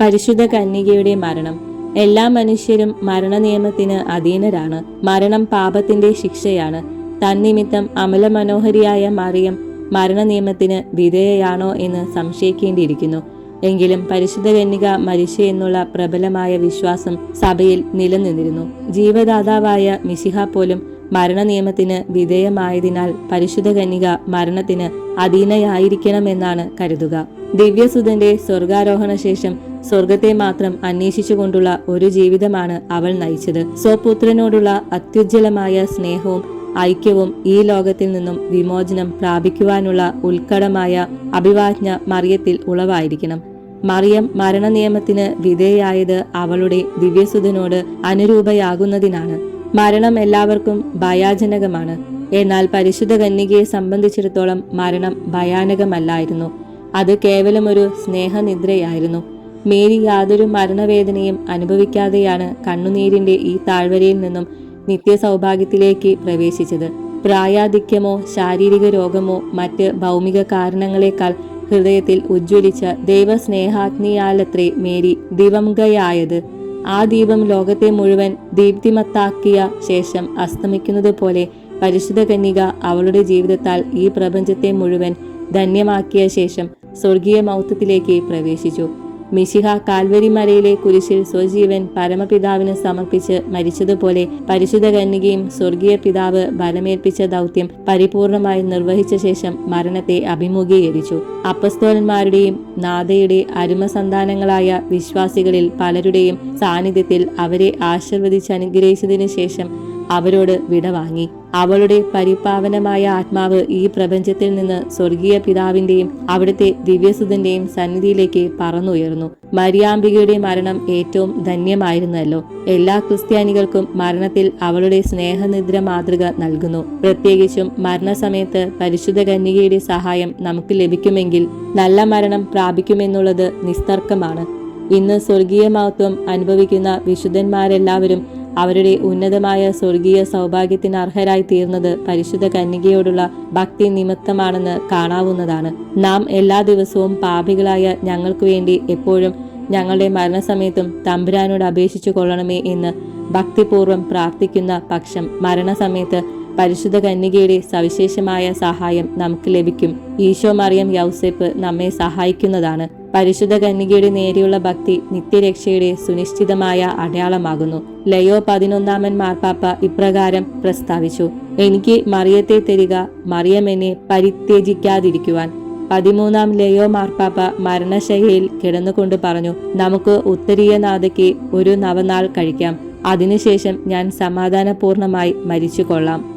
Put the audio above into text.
പരിശുദ്ധ കന്യകയുടെ മരണം. എല്ലാ മനുഷ്യരും മരണനിയമത്തിന് അധീനരാണ്. മരണം പാപത്തിന്റെ ശിക്ഷയാണ്. തന്നിമിത്തം അമലമനോഹരിയായ മറിയം മരണനിയമത്തിന് വിധേയയാണോ എന്ന് സംശയിക്കേണ്ടിയിരിക്കുന്നു. എങ്കിലും പരിശുദ്ധ കന്യക മരിച്ചു എന്നുള്ള പ്രബലമായ വിശ്വാസം സഭയിൽ നിലനിന്നിരുന്നു. ജീവദാതാവായ മിശിഹ പോലും മരണനിയമത്തിന് വിധേയമായതിനാൽ പരിശുദ്ധ കന്യക മരണത്തിന് അധീനയായിരിക്കണമെന്നാണ് കരുതുക. ദിവ്യസുധന്റെ സ്വർഗാരോഹണ ശേഷം സ്വർഗത്തെ മാത്രം അന്വേഷിച്ചുകൊണ്ടുള്ള ഒരു ജീവിതമാണ് അവൾ നയിച്ചത്. സ്വപുത്രനോടുള്ള അത്യുജ്വലമായ സ്നേഹവും ഐക്യവും ഈ ലോകത്തിൽ നിന്നും വിമോചനം പ്രാപിക്കുവാനുള്ള ഉത്കടമായ അഭിവാജ്ഞ മറിയത്തിൽ ഉളവായിരിക്കണം. മറിയം മരണനിയമത്തിന് വിധേയായത് അവളുടെ ദിവ്യസുധനോട് അനുരൂപയാകുന്നതിനാണ്. മരണം എല്ലാവർക്കും ഭയാജനകമാണ്. എന്നാൽ പരിശുദ്ധ കന്യകയെ സംബന്ധിച്ചിടത്തോളം മരണം ഭയാനകമല്ലായിരുന്നു. അത് കേവലം ഒരു സ്നേഹനിദ്രയായിരുന്നു. മേരി യാതൊരു മരണവേദനയും അനുഭവിക്കാതെയാണ് കണ്ണുനീരിന്റെ ഈ താഴ്വരയിൽ നിന്നും നിത്യസൗഭാഗ്യത്തിലേക്ക് പ്രവേശിച്ചത്. പ്രായാധിക്യമോ ശാരീരിക രോഗമോ മറ്റ് ഭൗമിക കാരണങ്ങളെക്കാൾ ഹൃദയത്തിൽ ഉജ്ജ്വലിച്ച ദൈവസ്നേഹാഗ്നിയാലത്രേ മേരി ദിവംഗയായത്. ആ ദീപം ലോകത്തെ മുഴുവൻ ദീപ്തിമത്താക്കിയ ശേഷം അസ്തമിക്കുന്നത് പോലെ പരിശുദ്ധ കന്യക അവളുടെ ജീവിതത്താൽ ഈ പ്രപഞ്ചത്തെ മുഴുവൻ ധന്യമാക്കിയ ശേഷം സ്വർഗീയ മൗത്വത്തിലേക്ക് പ്രവേശിച്ചു. മിശിഹ കാൽവരി മലയിലെ കുരിശിൽ സ്വജീവൻ പരമപിതാവിന് സമർപ്പിച്ച് മരിച്ചതുപോലെ പരിശുദ്ധ കന്യകയും സ്വർഗീയ പിതാവ് ബലമേൽപ്പിച്ച ദൗത്യം പരിപൂർണമായി നിർവഹിച്ച ശേഷം മരണത്തെ അഭിമുഖീകരിച്ചു. അപ്പസ്തോലന്മാരുടെയും നാഥയുടെ അരുമസന്താനങ്ങളായ വിശ്വാസികളിൽ പലരുടെയും സാന്നിധ്യത്തിൽ അവരെ ആശീർവദിച്ച് അനുഗ്രഹിച്ചതിനു ശേഷം അവരോട് വിടവാങ്ങി അവളുടെ പരിപാവനമായ ആത്മാവ് ഈ പ്രപഞ്ചത്തിൽ നിന്ന് സ്വർഗീയ പിതാവിന്റെയും അവിടുത്തെ ദിവ്യസുതന്റെയും സന്നിധിയിലേക്ക് പറന്നുയർന്നു. മരിയാംബികയുടെ മരണം ഏറ്റവും ധന്യമായിരുന്നല്ലോ. എല്ലാ ക്രിസ്ത്യാനികൾക്കും മരണത്തിൽ അവളുടെ സ്നേഹനിദ്ര മാതൃക നൽകുന്നു. പ്രത്യേകിച്ചും മരണസമയത്ത് പരിശുദ്ധ കന്യകയുടെ സഹായം നമുക്ക് ലഭിക്കുമെങ്കിൽ നല്ല മരണം പ്രാപിക്കുമെന്നുള്ളത് നിസ്തർക്കമാണ്. ഇന്ന് സ്വർഗീയ മഹത്വം അനുഭവിക്കുന്ന വിശുദ്ധന്മാരെല്ലാവരും അവരുടെ ഉന്നതമായ സ്വർഗീയ സൗഭാഗ്യത്തിന് അർഹരായി തീർന്നത് പരിശുദ്ധ കന്യകയോടുള്ള ഭക്തി നിമിത്തമാണെന്ന് കാണാവുന്നതാണ്. നാം എല്ലാ ദിവസവും പാപികളായ ഞങ്ങൾക്ക് വേണ്ടി എപ്പോഴും ഞങ്ങളുടെ മരണസമയത്തും തമ്പുരാനോട് അപേക്ഷിച്ചു കൊള്ളണമേ എന്ന് ഭക്തിപൂർവം പ്രാർത്ഥിക്കുന്ന പക്ഷം മരണസമയത്ത് പരിശുദ്ധ കന്യകയുടെ സവിശേഷമായ സഹായം നമുക്ക് ലഭിക്കും. ഈശോ മറിയം യൗസേപ്പ് നമ്മെ സഹായിക്കുന്നതാണ്. പരിശുദ്ധ കന്യകയുടെ നേരെയുള്ള ഭക്തി നിത്യരക്ഷയുടെ സുനിശ്ചിതമായ അടയാളമാകുന്നു. ലയോ പതിനൊന്നാമൻ മാർപ്പാപ്പ ഇപ്രകാരം പ്രസ്താവിച്ചു. എനിക്ക് മറിയത്തെ തരിക മറിയം എന്നെ പരിത്യജിക്കാതിരിക്കുവാൻ. പതിമൂന്നാം ലയോ മാർപ്പാപ്പ മരണശൈലിയിൽ കിടന്നുകൊണ്ട് പറഞ്ഞു നമുക്ക് ഉത്തരീയ നാഥയ്ക്ക് ഒരു നവനാൾ കഴിക്കാം. അതിനുശേഷം ഞാൻ സമാധാനപൂർണമായി മരിച്ചു കൊള്ളാം